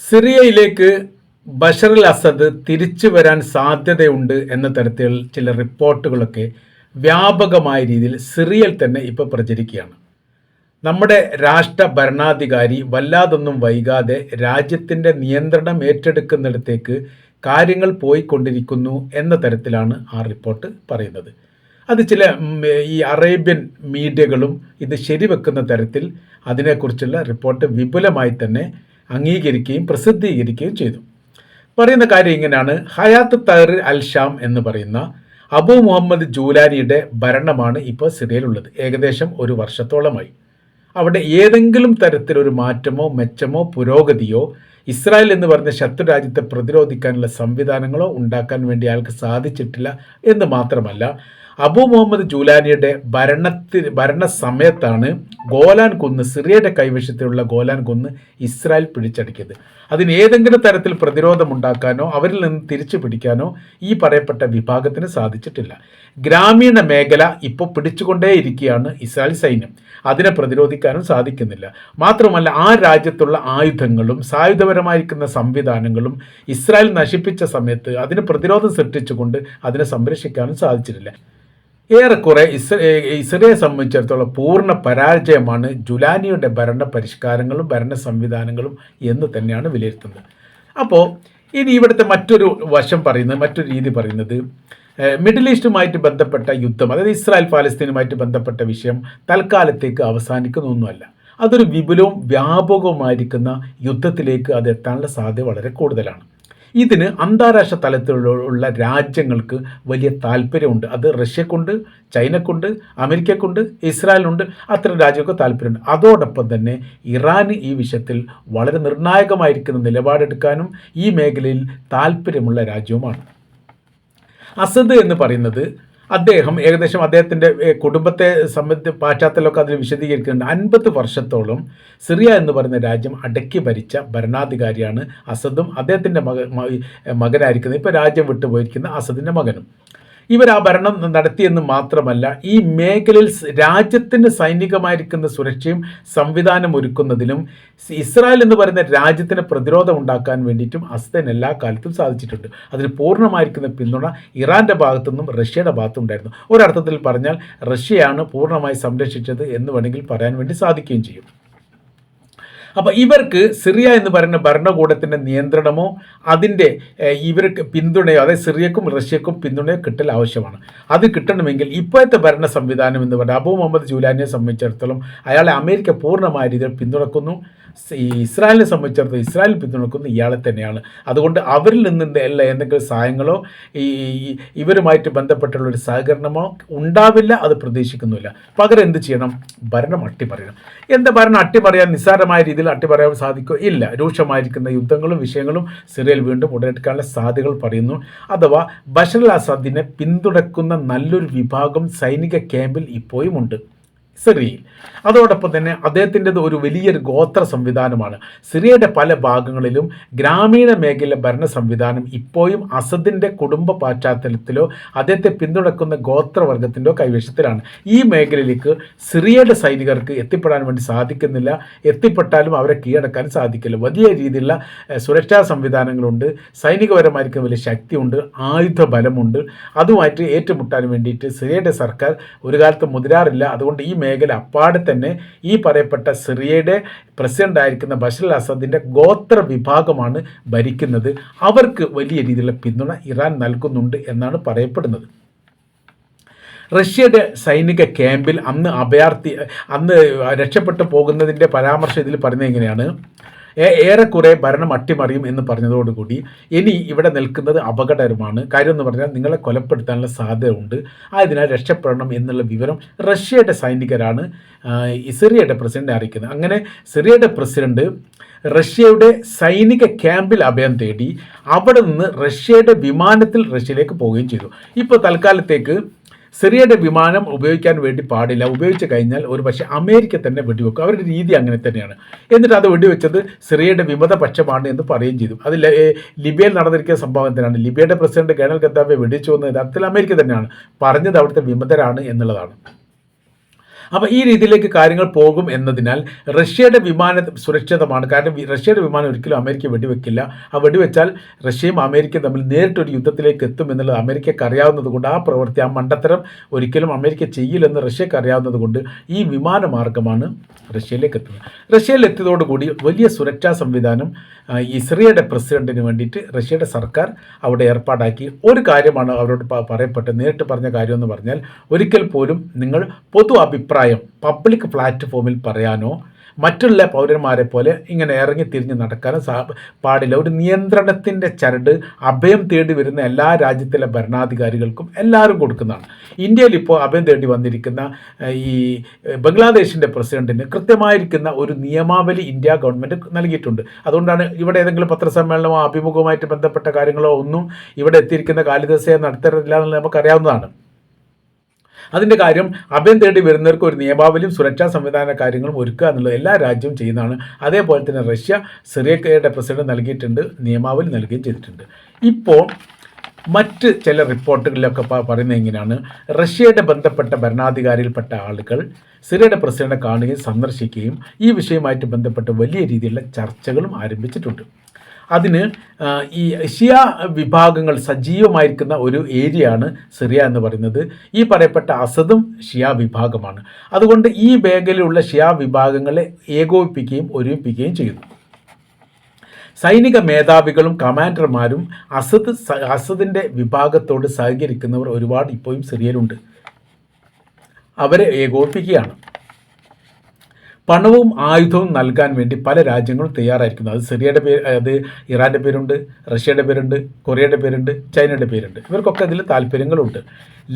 സിറിയയിലേക്ക് ബഷർ അൽ Asad തിരിച്ചു വരാൻ സാധ്യതയുണ്ട് എന്ന തരത്തിൽ ചില റിപ്പോർട്ടുകളൊക്കെ വ്യാപകമായ രീതിയിൽ സിറിയയിൽ തന്നെ ഇപ്പോൾ പ്രചരിക്കുകയാണ്. നമ്മുടെ രാഷ്ട്ര ഭരണാധികാരി വല്ലാതൊന്നും വൈകാതെ രാജ്യത്തിന്റെ നിയന്ത്രണം ഏറ്റെടുക്കുന്നിടത്തേക്ക് കാര്യങ്ങൾ പോയിക്കൊണ്ടിരിക്കുന്നു എന്ന തരത്തിലാണ് ആ റിപ്പോർട്ട് പറയുന്നത്. അത് ചില ഈ അറേബ്യൻ മീഡിയകളും ഇത് ശരിവെക്കുന്ന തരത്തിൽ അതിനെക്കുറിച്ചുള്ള റിപ്പോർട്ട് വിപുലമായി തന്നെ അംഗീകരിക്കുകയും പ്രസിദ്ധീകരിക്കുകയും ചെയ്തു. പറയുന്ന കാര്യം ഇങ്ങനെയാണ്. ഹയാത്ത് തഹറിർ അൽ ഷാം എന്ന് പറയുന്ന അബു മുഹമ്മദ് ജൂലാനിയുടെ ഭരണമാണ് ഇപ്പോൾ സിറിയയിലുള്ളത്. ഏകദേശം ഒരു വർഷത്തോളമായി. അവിടെ ഏതെങ്കിലും തരത്തിലൊരു മാറ്റമോ മെച്ചമോ പുരോഗതിയോ ഇസ്രായേൽ എന്ന് പറഞ്ഞ ശത്രു രാജ്യത്തെ പ്രതിരോധിക്കാനുള്ള സംവിധാനങ്ങളോ ഉണ്ടാക്കാൻ വേണ്ടി അയാൾക്ക് സാധിച്ചിട്ടില്ല എന്ന് മാത്രമല്ല അബു മുഹമ്മദ് ജൂലാനിയുടെ ഭരണത്തിൽ ഭരണ സമയത്താണ് ഗോലാൻ കുന്ന് സിറിയയുടെ കൈവശത്തിലുള്ള ഗോലാൻ കുന്ന് ഇസ്രായേൽ പിടിച്ചടക്കിയത്. അതിന് ഏതെങ്കിലും തരത്തിൽ പ്രതിരോധമുണ്ടാക്കാനോ അവരിൽ നിന്ന് തിരിച്ചു പിടിക്കാനോ ഈ പറയപ്പെട്ട വിഭാഗത്തിന് സാധിച്ചിട്ടില്ല. ഗ്രാമീണ മേഖല ഇപ്പോൾ പിടിച്ചുകൊണ്ടേയിരിക്കുകയാണ് ഇസ്രായേൽ സൈന്യം. അതിനെ പ്രതിരോധിക്കാനും സാധിക്കുന്നില്ല. മാത്രമല്ല ആ രാജ്യത്തുള്ള ആയുധങ്ങളും സായുധപരമായിരിക്കുന്ന സംവിധാനങ്ങളും ഇസ്രായേൽ നശിപ്പിച്ച സമയത്ത് അതിന് പ്രതിരോധം സൃഷ്ടിച്ചുകൊണ്ട് അതിനെ സംരക്ഷിക്കാനും സാധിച്ചിട്ടില്ല. ഏറെക്കുറെ ഇസ്രേ ഇസ്രയെ സംബന്ധിച്ചിടത്തോളം പൂർണ പരാജയമാണ് ജുലാനിയുടെ ഭരണ പരിഷ്കാരങ്ങളും ഭരണ സംവിധാനങ്ങളും എന്ന് തന്നെയാണ് വിലയിരുത്തുന്നത്. അപ്പോൾ ഇനി ഇവിടുത്തെ മറ്റൊരു വശം പറയുന്നത് മറ്റൊരു രീതി പറയുന്നത് മിഡിൽ ഈസ്റ്റുമായിട്ട് ബന്ധപ്പെട്ട യുദ്ധം അതായത് ഇസ്രായേൽ പാലസ്തീനുമായിട്ട് ബന്ധപ്പെട്ട വിഷയം തൽക്കാലത്തേക്ക് അവസാനിക്കുന്നൊന്നുമല്ല. അതൊരു വിപുലവും വ്യാപകവുമായിരിക്കുന്ന യുദ്ധത്തിലേക്ക് അത് എത്താനുള്ള സാധ്യത വളരെ കൂടുതലാണ്. ഇതിന് അന്താരാഷ്ട്ര തലത്തിലുള്ള രാജ്യങ്ങൾക്ക് വലിയ താല്പര്യമുണ്ട്. അത് റഷ്യക്കുണ്ട് ചൈനക്കുണ്ട് അമേരിക്കക്കുണ്ട് ഇസ്രായേലിനുണ്ട്. അത്തരം രാജ്യങ്ങൾക്ക് താല്പര്യമുണ്ട്. അതോടൊപ്പം തന്നെ ഇറാന് ഈ വിഷയത്തിൽ വളരെ നിർണായകമായിരിക്കുന്ന നിലപാടെടുക്കാനും ഈ മേഖലയിൽ താല്പര്യമുള്ള രാജ്യവുമാണ്. അസദ് എന്ന് പറയുന്നത് അദ്ദേഹം ഏകദേശം അദ്ദേഹത്തിന്റെ കുടുംബത്തെ സംബന്ധിച്ച് പശ്ചാത്തലമൊക്കെ അതിൽ വിശദീകരിക്കുന്നുണ്ട്. അൻപത് വർഷത്തോളം സിറിയ എന്ന് പറയുന്ന രാജ്യം അടക്കി ഭരിച്ച ഭരണാധികാരിയാണ് അസദും. അദ്ദേഹത്തിന്റെ മക മകനായിരിക്കുന്നത് ഇപ്പോൾ രാജ്യം വിട്ടുപോയിരിക്കുന്ന അസദിന്റെ മകനും. ഇവർ ആ ഭരണം നടത്തിയെന്ന് മാത്രമല്ല ഈ മേഖലയിൽ രാജ്യത്തിന് സൈനികമായിരിക്കുന്ന സുരക്ഷയും സംവിധാനം ഒരുക്കുന്നതിലും ഇസ്രായേൽ എന്ന് പറയുന്ന രാജ്യത്തിന് പ്രതിരോധം ഉണ്ടാക്കാൻ വേണ്ടിയിട്ടും അസ്തൻ എല്ലാ കാലത്തും സാധിച്ചിട്ടുണ്ട്. അതിന് പൂർണമായിരിക്കുന്ന പിന്തുണ ഇറാന്റെ ഭാഗത്തുനിന്നും റഷ്യയുടെ ഭാഗത്തും ഉണ്ടായിരുന്നു ഒരർത്ഥത്തിൽ പറഞ്ഞാൽ റഷ്യയാണ് പൂർണമായി സംരക്ഷിച്ചത് എന്ന് വേണമെങ്കിൽ പറയാൻ വേണ്ടി സാധിക്കുകയും ചെയ്യും. അപ്പോൾ ഇവർക്ക് സിറിയ എന്ന് പറയുന്ന ഭരണകൂടത്തിന്റെ നിയന്ത്രണമോ അതിന്റെ ഇവർക്ക് പിന്തുണയോ അതായത് സിറിയക്കും റഷ്യക്കും പിന്തുണയോ കിട്ടൽ ആവശ്യമാണ്. അത് കിട്ടണമെങ്കിൽ ഇപ്പോഴത്തെ ഭരണ സംവിധാനം എന്ന് പറഞ്ഞാൽ അബു മുഹമ്മദ് ജൂലാനിയെ സംബന്ധിച്ചിടത്തോളം അയാളെ അമേരിക്ക പൂർണമായ രീതിയിൽ പിന്തുണക്കുന്നു. ഈ ഇസ്രായേലിനെ സംബന്ധിച്ചിടത്തോളം ഇസ്രായേൽ പിന്തുണക്കുന്ന ഇയാളെ തന്നെയാണ്. അതുകൊണ്ട് അവരിൽ നിന്ന് എല്ലാ എന്തെങ്കിലും സഹായങ്ങളോ ഈ ഇവരുമായിട്ട് ബന്ധപ്പെട്ടുള്ള ഒരു സഹകരണമോ ഉണ്ടാവില്ല അത് പ്രതീക്ഷിക്കുന്നില്ല പകരം എന്ത് ചെയ്യണം? ഭരണം അട്ടിമറിയണം. എന്താ ഭരണം അട്ടിമറിയാൻ നിസ്സാരമായ രീതിയിൽ അട്ടിമറിയാൻ സാധിക്കോ? ഇല്ല. രൂക്ഷമായിരിക്കുന്ന യുദ്ധങ്ങളും വിഷയങ്ങളും സിറിയൽ വീണ്ടും ഉടനെടുക്കാനുള്ള സാധ്യതകൾ പറയുന്നു. അഥവാ ബഷർ അസദിനെ പിന്തുണക്കുന്ന നല്ലൊരു വിഭാഗം സൈനിക ക്യാമ്പിൽ ഇപ്പോഴും ഉണ്ട് സിറിയയിൽ. അതോടൊപ്പം തന്നെ അദ്ദേഹത്തിന്റെത് ഒരു വലിയൊരു ഗോത്ര സംവിധാനമാണ്. സിറിയയുടെ പല ഭാഗങ്ങളിലും ഗ്രാമീണ മേഖല ഭരണ സംവിധാനം ഇപ്പോഴും അസദിന്റെ കുടുംബ പശ്ചാത്തലത്തിലോ അദ്ദേഹത്തെ പിന്തുണക്കുന്ന ഗോത്രവർഗത്തിന്റെയോ കൈവശത്തിലാണ്. ഈ മേഖലയിലേക്ക് സിറിയയുടെ സൈനികർക്ക് എത്തിപ്പെടാൻ വേണ്ടി സാധിക്കുന്നില്ല. എത്തിപ്പെട്ടാലും അവരെ കീഴടക്കാൻ സാധിക്കില്ല. വലിയ രീതിയിലുള്ള സുരക്ഷാ സംവിധാനങ്ങളുണ്ട്. സൈനികപരമായിരിക്കും വലിയ ശക്തിയുണ്ട്. ആയുധ ബലമുണ്ട് അതുമായിട്ട് ഏറ്റുമുട്ടാൻ വേണ്ടിയിട്ട് സിറിയയുടെ സർക്കാർ ഒരു കാലത്ത് മുതിരാറില്ല. അതുകൊണ്ട് ഈ മേഖല അപ്പാടെ തന്നെ ഈ പറയപ്പെട്ട സിറിയയുടെ പ്രസിഡന്റ് ആയിരിക്കുന്ന ബഷർ അൽ അസദിന്റെ ഗോത്ര വിഭാഗമാണ് ഭരിക്കുന്നത്. അവർക്ക് വലിയ രീതിയിലുള്ള പിന്തുണ ഇറാൻ നൽകുന്നുണ്ട് എന്നാണ് പറയപ്പെടുന്നത്. റഷ്യയുടെ സൈനിക ക്യാമ്പിൽ അന്ന് അഭയാർത്ഥി അന്ന് രക്ഷപ്പെട്ടു പോകുന്നതിന്റെ പരാമർശം ഇതിൽ പറയുന്നത് എങ്ങനെയാണ്? ഏറെക്കുറെ ഭരണം അട്ടിമറിയും എന്ന് പറഞ്ഞതോടുകൂടി ഇനി ഇവിടെ നിൽക്കുന്നത് അപകടകരമാണ്. കാര്യം എന്ന് പറഞ്ഞാൽ നിങ്ങളെ കൊലപ്പെടുത്താനുള്ള സാധ്യതയുണ്ട്. ആയതിനാൽ രക്ഷപ്പെടണം എന്നുള്ള വിവരം റഷ്യയുടെ സൈനികരാണ് സിറിയയുടെ പ്രസിഡന്റ് അറിയിക്കുന്നത്. അങ്ങനെ സിറിയയുടെ പ്രസിഡന്റ് റഷ്യയുടെ സൈനിക ക്യാമ്പിൽ അഭയം തേടി അവിടെ നിന്ന് റഷ്യയുടെ വിമാനത്തിൽ റഷ്യയിലേക്ക് പോവുകയും ചെയ്തു. ഇപ്പോൾ തൽക്കാലത്തേക്ക് സിറിയയുടെ വിമാനം ഉപയോഗിക്കാൻ വേണ്ടി പാടില്ല. ഉപയോഗിച്ച് കഴിഞ്ഞാൽ ഒരു പക്ഷേ അമേരിക്ക തന്നെ വെടിവെക്കും. അവരുടെ രീതി അങ്ങനെ തന്നെയാണ്. എന്നിട്ട് അത് വെടിവെച്ചത് സിറിയയുടെ വിമത പക്ഷമാണ് എന്ന് പറയുകയും ചെയ്തു. അത് ലിബിയയിൽ നടന്നിരിക്കുന്ന സംഭവം ലിബിയയുടെ പ്രസിഡന്റ് കേണൽ ഗദ്ദാഫെ വെടിവെച്ചു വന്നത് യഥാർത്ഥത്തിൽ അമേരിക്ക തന്നെയാണ് പറഞ്ഞത് അവിടുത്തെ വിമതരാണ് എന്നുള്ളതാണ്. അപ്പോൾ ഈ രീതിയിലേക്ക് കാര്യങ്ങൾ പോകും എന്നതിനാൽ റഷ്യയുടെ വിമാന സുരക്ഷിതമാണ്. കാരണം റഷ്യയുടെ വിമാനം ഒരിക്കലും അമേരിക്ക വെടിവെക്കില്ല. ആ വെടിവെച്ചാൽ റഷ്യയും അമേരിക്കയും തമ്മിൽ നേരിട്ടൊരു യുദ്ധത്തിലേക്ക് എത്തും എന്നുള്ളത് അമേരിക്കയ്ക്ക് അറിയാവുന്നതുകൊണ്ട് ആ പ്രവൃത്തി ആ മണ്ടത്തരം ഒരിക്കലും അമേരിക്ക ചെയ്യില്ലെന്ന് റഷ്യക്ക് അറിയാവുന്നതുകൊണ്ട് ഈ ഈ വിമാനമാർഗമാണ് റഷ്യയിലേക്ക് എത്തുന്നത്. റഷ്യയിൽ എത്തിയതോടുകൂടി വലിയ സുരക്ഷാ സംവിധാനം സിറിയയുടെ പ്രസിഡന്റിന് വേണ്ടിയിട്ട് റഷ്യയുടെ സർക്കാർ അവിടെ ഏർപ്പാടാക്കി. ഒരു കാര്യമാണ് അവരോട് പറയപ്പെട്ടത് നേരിട്ട് പറഞ്ഞ കാര്യം എന്ന് പറഞ്ഞാൽ ഒരിക്കൽ പോലും നിങ്ങൾ പൊതു അഭിപ്രായം പബ്ലിക് പ്ലാറ്റ്ഫോമിൽ പറയാനോ മറ്റുള്ള പൗരന്മാരെ പോലെ ഇങ്ങനെ ഇറങ്ങി തിരിഞ്ഞ് നടക്കാനും സാ പാടില്ല. ഒരു നിയന്ത്രണത്തിന്റെ ചരട് അഭയം തേടി വരുന്ന എല്ലാ രാജ്യത്തിലെ ഭരണാധികാരികൾക്കും എല്ലാവരും കൊടുക്കുന്നതാണ്. ഇന്ത്യയിൽ ഇപ്പോൾ അഭയം തേടി വന്നിരിക്കുന്ന ഈ ബംഗ്ലാദേശിന്റെ പ്രസിഡന്റിന് കൃത്യമായിരിക്കുന്ന ഒരു നിയമാവലി ഇന്ത്യ ഗവൺമെന്റ് നൽകിയിട്ടുണ്ട്. അതുകൊണ്ടാണ് ഇവിടെ ഏതെങ്കിലും പത്രസമ്മേളനമോ അഭിമുഖവുമായിട്ട് ബന്ധപ്പെട്ട കാര്യങ്ങളോ ഒന്നും ഇവിടെ എത്തിയിരിക്കുന്ന കാലിദാസയെ നടത്തരുന്നില്ല എന്നുള്ളത് നമുക്കറിയാവുന്നതാണ്. അതിന്റെ കാര്യം അഭയം തേടി വരുന്നവർക്ക് ഒരു നിയമാവലിയും സുരക്ഷാ സംവിധാന കാര്യങ്ങളും ഒരുക്കുക എന്നുള്ളത് എല്ലാ രാജ്യവും ചെയ്യുന്നതാണ്. അതേപോലെ തന്നെ റഷ്യ സിറിയക്കയുടെ പ്രസിഡന്റ് നൽകിയിട്ടുണ്ട് നിയമാവലി നൽകുകയും ചെയ്തിട്ടുണ്ട്. ഇപ്പോൾ മറ്റ് ചില റിപ്പോർട്ടുകളിലൊക്കെ പറയുന്നത് എങ്ങനെയാണ്? റഷ്യയുടെ ബന്ധപ്പെട്ട ഭരണാധികാരിയിൽപ്പെട്ട ആളുകൾ സിറിയയുടെ പ്രസിഡന്റ് കാണുകയും സന്ദർശിക്കുകയും ഈ വിഷയവുമായിട്ട് ബന്ധപ്പെട്ട് വലിയ രീതിയിലുള്ള ചർച്ചകളും ആരംഭിച്ചിട്ടുണ്ട്. അതിന് ഈ ഷിയ വിഭാഗങ്ങൾ സജീവമായിരിക്കുന്ന ഒരു ഏരിയയാണ് സിറിയ എന്ന് പറയുന്നത്. ഈ പറയപ്പെട്ട അസദും ഷിയ വിഭാഗമാണ്. അതുകൊണ്ട് ഈ മേഖലയിലുള്ള ഷിയ വിഭാഗങ്ങളെ ഏകോപിപ്പിക്കുകയും ഒരുമിപ്പിക്കുകയും ചെയ്യുന്നു. സൈനിക മേധാവികളും കമാൻഡർമാരും അസദ് അസദിന്റെ വിഭാഗത്തോട് സഹകരിക്കുന്നവർ ഒരുപാട് ഇപ്പോഴും സിറിയയിലുണ്ട്. അവരെ ഏകോപിപ്പിക്കുകയാണ്. പണവും ആയുധവും നൽകാൻ വേണ്ടി പല രാജ്യങ്ങളും തയ്യാറായിരിക്കുന്നു. അത് സിറിയയുടെ പേര് അത് ഇറാന്റെ പേരുണ്ട് റഷ്യയുടെ പേരുണ്ട് കൊറിയയുടെ പേരുണ്ട് ചൈനയുടെ പേരുണ്ട്. ഇവർക്കൊക്കെ അതിൽ താല്പര്യങ്ങളുണ്ട്.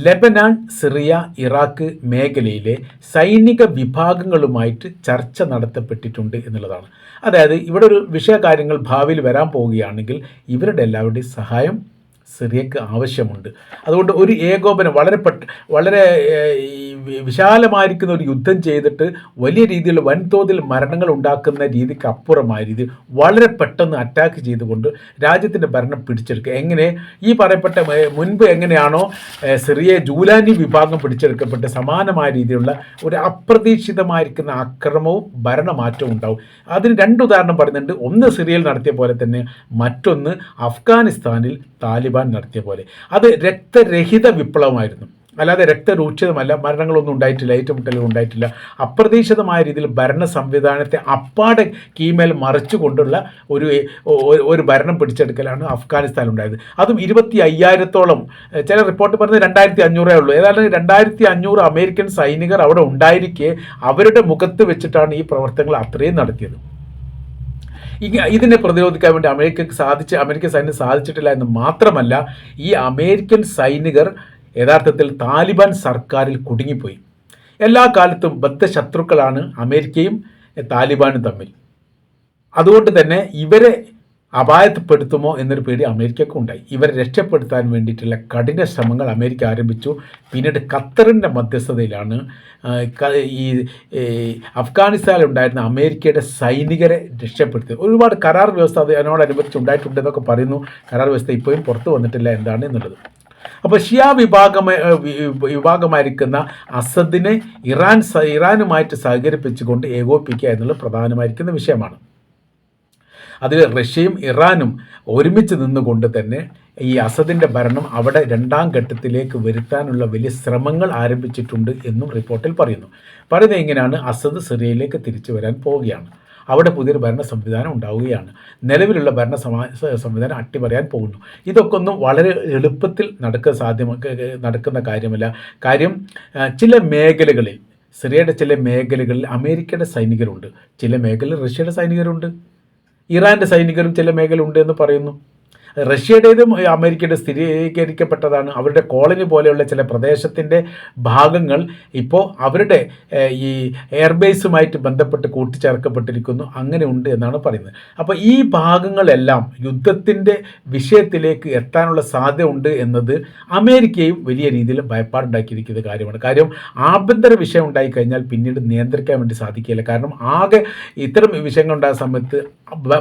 ലെബനാൻ സിറിയ ഇറാഖ് മേഖലയിലെ സൈനിക വിഭാഗങ്ങളുമായിട്ട് ചർച്ച നടത്തപ്പെട്ടിട്ടുണ്ട് എന്നുള്ളതാണ്. അതായത് ഇവിടെ ഒരു വിഷയകാര്യങ്ങൾ ഭാവിയിൽ വരാൻ പോവുകയാണെങ്കിൽ ഇവരുടെ എല്ലാവരുടെയും സഹായം സിറിയക്ക് ആവശ്യമുണ്ട്. അതുകൊണ്ട് ഒരു ഏകോപനം വളരെ പെട്ട് വളരെ വിശാലമായിരിക്കുന്ന ഒരു യുദ്ധം ചെയ്തിട്ട് വലിയ രീതിയിൽ വൻതോതിൽ മരണങ്ങൾ ഉണ്ടാക്കുന്ന രീതിക്ക് അപ്പുറമായ രീതിയിൽ വളരെ പെട്ടെന്ന് അറ്റാക്ക് ചെയ്തുകൊണ്ട് രാജ്യത്തിന്റെ ഭരണം പിടിച്ചെടുക്കുക. എങ്ങനെ? ഈ പറയപ്പെട്ട മുൻപ് എങ്ങനെയാണോ സിറിയ ജൂലാനി വിഭാഗം പിടിച്ചെടുക്കപ്പെട്ട് സമാനമായ രീതിയിലുള്ള ഒരു അപ്രതീക്ഷിതമായിരിക്കുന്ന അക്രമവും ഭരണമാറ്റവും ഉണ്ടാവും. അതിന് രണ്ട് ഉദാഹരണം പറയുന്നുണ്ട്. ഒന്ന് സിറിയയിൽ നടത്തിയ പോലെ തന്നെ മറ്റൊന്ന് അഫ്ഗാനിസ്ഥാനിൽ താലിബാൻ നടത്തിയ പോലെ. അത് രക്തരഹിത വിപ്ലവമായിരുന്നു. അല്ലാതെ രക്തരൂക്ഷിതമല്ല. മരണങ്ങളൊന്നും ഉണ്ടായിട്ടില്ല. ഏറ്റുമുട്ടലും ഉണ്ടായിട്ടില്ല. അപ്രതീക്ഷിതമായ രീതിയിൽ ഭരണ സംവിധാനത്തെ അപ്പാടെ കീമേൽ മറിച്ചുകൊണ്ടുള്ള ഒരു ഒരു- ഭരണം പിടിച്ചെടുക്കലാണ് അഫ്ഗാനിസ്ഥാൻ ഉണ്ടായത്. അതും ഇരുപത്തി അയ്യായിരത്തോളം. ചില റിപ്പോർട്ട് പറഞ്ഞത് രണ്ടായിരത്തി അഞ്ഞൂറേ ഉള്ളൂ. ഏതാണ്ട് രണ്ടായിരത്തി അഞ്ഞൂറ് അമേരിക്കൻ സൈനികർ അവിടെ ഉണ്ടായിരിക്കെ. അവരുടെ മുഖത്ത് വെച്ചിട്ടാണ് ഈ പ്രവർത്തനങ്ങൾ അത്രയും നടത്തിയത്. ഇതിനെ പ്രതിരോധിക്കാൻ വേണ്ടി അമേരിക്കക്ക് സാധിച്ച് അമേരിക്കൻ സൈന്യം സാധിച്ചിട്ടില്ല എന്ന് മാത്രമല്ല ഈ അമേരിക്കൻ സൈനികർ യഥാർത്ഥത്തിൽ താലിബാൻ സർക്കാരിൽ കുടുങ്ങിപ്പോയി. എല്ലാ കാലത്തും ബദ്ധശത്രുക്കളാണ് അമേരിക്കയും താലിബാനും തമ്മിൽ. അതുകൊണ്ട് തന്നെ ഇവരെ അപായപ്പെടുത്തുമോ എന്നൊരു പേടി അമേരിക്കക്കുണ്ടായി ഇവരെ രക്ഷപ്പെടുത്താൻ വേണ്ടിയിട്ടുള്ള കഠിന ശ്രമങ്ങൾ അമേരിക്ക ആരംഭിച്ചു. പിന്നീട് ഖത്തറിന്റെ മധ്യസ്ഥതയിലാണ് ഈ അഫ്ഗാനിസ്ഥാനിലുണ്ടായിരുന്ന അമേരിക്കയുടെ സൈനികരെ രക്ഷപ്പെടുത്തിയത്. ഒരുപാട് കരാർ വ്യവസ്ഥ അത് അതിനോടനുബന്ധിച്ച് ഉണ്ടായിട്ടുണ്ട് എന്നൊക്കെ പറയുന്നു. കരാർ വ്യവസ്ഥ ഇപ്പോഴും പുറത്തു വന്നിട്ടില്ല എന്താണ് എന്നുള്ളത്. അപ്പോൾ ഷിയ വിഭാഗം വിഭാഗമായിരിക്കുന്ന അസദിനെ ഇറാൻ ഇറാനുമായിട്ട് സഹകരിപ്പിച്ചുകൊണ്ട് ഏകോപിപ്പിക്കുക എന്നുള്ളത് പ്രധാനമായിരിക്കുന്ന വിഷയമാണ്. അതിൽ റഷ്യയും ഇറാനും ഒരുമിച്ച് നിന്നുകൊണ്ട് തന്നെ ഈ അസദിന്റെ ഭരണം അവിടെ രണ്ടാം ഘട്ടത്തിലേക്ക് വരുത്താനുള്ള വലിയ ശ്രമങ്ങൾ ആരംഭിച്ചിട്ടുണ്ട് എന്നും റിപ്പോർട്ടിൽ പറയുന്നു. പറയുന്നത് എങ്ങനെയാണ് അസദ് സിറിയയിലേക്ക് തിരിച്ചു വരാൻ പോവുകയാണ്. അവിടെ പുതിയൊരു ഭരണ സംവിധാനം ഉണ്ടാവുകയാണ്. നിലവിലുള്ള ഭരണ സമാ സംവിധാനം അട്ടിമറിയാൻ പോകുന്നു. ഇതൊക്കെ ഒന്നും വളരെ എളുപ്പത്തിൽ നടക്കുക സാധ്യമ നടക്കുന്ന കാര്യമല്ല. കാര്യം ചില മേഖലകളിൽ സിറിയയുടെ ചില മേഖലകളിൽ അമേരിക്കയുടെ സൈനികരുണ്ട്. ചില മേഖലയിൽ റഷ്യയുടെ സൈനികരുണ്ട്. ഇറാന്റെ സൈനികരും ചില മേഖല ഉണ്ട് എന്ന് പറയുന്നു. റഷ്യയുടേതും അമേരിക്കയുടെ സ്ഥിരീകരിക്കപ്പെട്ടതാണ്. അവരുടെ കോളനി പോലെയുള്ള ചില പ്രദേശത്തിന്റെ ഭാഗങ്ങൾ ഇപ്പോൾ അവരുടെ ഈ എയർബേസുമായിട്ട് ബന്ധപ്പെട്ട് കൂട്ടിച്ചേർക്കപ്പെട്ടിരിക്കുന്നു. അങ്ങനെ ഉണ്ട് എന്നാണ് പറയുന്നത്. അപ്പോൾ ഈ ഭാഗങ്ങളെല്ലാം യുദ്ധത്തിന്റെ വിഷയത്തിലേക്ക് എത്താനുള്ള സാധ്യത ഉണ്ട് എന്നത് അമേരിക്കയും വലിയ രീതിയിൽ ഭയപ്പാടുണ്ടാക്കിയിരിക്കുന്ന കാര്യമാണ്. കാര്യം ആഭ്യന്തര വിഷയം ഉണ്ടായി കഴിഞ്ഞാൽ പിന്നീട് നിയന്ത്രിക്കാൻ വേണ്ടി സാധിക്കില്ല കാരണം ആകെ ഇത്തരം വിഷയങ്ങൾ ഉണ്ടായ സമയത്ത്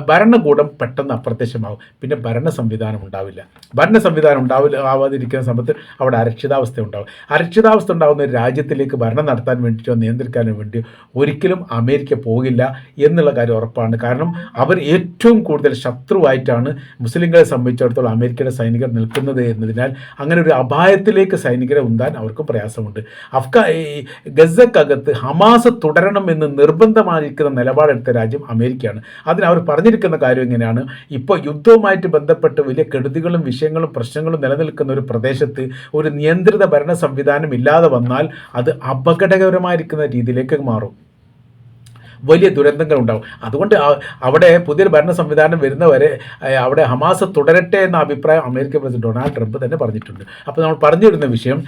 ഭരണകൂടം പെട്ടെന്ന് അപ്രത്യക്ഷമാകും. പിന്നെ ഭരണ സംവിധാനം ഉണ്ടാവില്ല. ഭരണ സംവിധാനം ഉണ്ടാവില്ല ആവാതിരിക്കുന്ന സമയത്ത് അവിടെ അരക്ഷിതാവസ്ഥ ഉണ്ടാവും. അരക്ഷിതാവസ്ഥ ഉണ്ടാകുന്ന രാജ്യത്തിലേക്ക് ഭരണം നടത്താൻ വേണ്ടിയിട്ടോ നിയന്ത്രിക്കാനോ വേണ്ടി ഒരിക്കലും അമേരിക്ക പോകില്ല എന്നുള്ള കാര്യം ഉറപ്പാണ്. കാരണം അവർ ഏറ്റവും കൂടുതൽ ശത്രുവായിട്ടാണ് മുസ്ലിങ്ങളെ സംബന്ധിച്ചിടത്തോളം അമേരിക്കയുടെ സൈനികർ നിൽക്കുന്നത് എന്നതിനാൽ അങ്ങനെ ഒരു അപായത്തിലേക്ക് സൈനികരെ ഉന്താൻ അവർക്ക് പ്രയാസമുണ്ട്. അഫ്ഗാ ഗസക്കകത്ത് ഹമാസ് തുടരണം എന്ന് നിർബന്ധമായിരിക്കുന്ന നിലപാടെടുത്ത രാജ്യം അമേരിക്കയാണ്. അതിന് അവർ പറഞ്ഞിരിക്കുന്ന കാര്യം ഇങ്ങനെയാണ്. ഇപ്പോൾ യുദ്ധവുമായിട്ട് ബന്ധപ്പെട്ട് വലിയ കെടുതികളും വിഷയങ്ങളും പ്രശ്നങ്ങളും നിലനിൽക്കുന്ന ഒരു പ്രദേശത്ത് ഒരു നിയന്ത്രിത ഭരണ സംവിധാനം ഇല്ലാതെ വന്നാൽ അത് അപകടകരമായിരിക്കുന്ന രീതിയിലേക്ക് മാറും. വലിയ ദുരന്തങ്ങൾ ഉണ്ടാകും അതുകൊണ്ട് അവിടെ പുതിയൊരു ഭരണ സംവിധാനം വരുന്നവരെ അവിടെ ഹമാസ് തുടരട്ടെ എന്ന അഭിപ്രായം അമേരിക്കൻ പ്രസിഡന്റ് ഡൊണാൾഡ് ട്രംപ് തന്നെ പറഞ്ഞിട്ടുണ്ട്. അപ്പോൾ നമ്മൾ പറഞ്ഞു വരുന്ന വിഷയം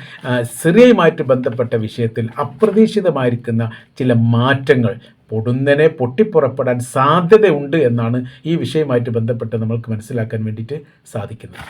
സിറിയയുമായിട്ട് ബന്ധപ്പെട്ട വിഷയത്തിൽ അപ്രതീക്ഷിതമായിരിക്കുന്ന ചില മാറ്റങ്ങൾ പൊടുന്നനെ പൊട്ടിപ്പുറപ്പെടാൻ സാധ്യതയുണ്ട് എന്നാണ് ഈ വിഷയവുമായിട്ട് ബന്ധപ്പെട്ട് നമ്മൾക്ക് മനസ്സിലാക്കാൻ വേണ്ടിയിട്ട് സാധിക്കുന്നത്.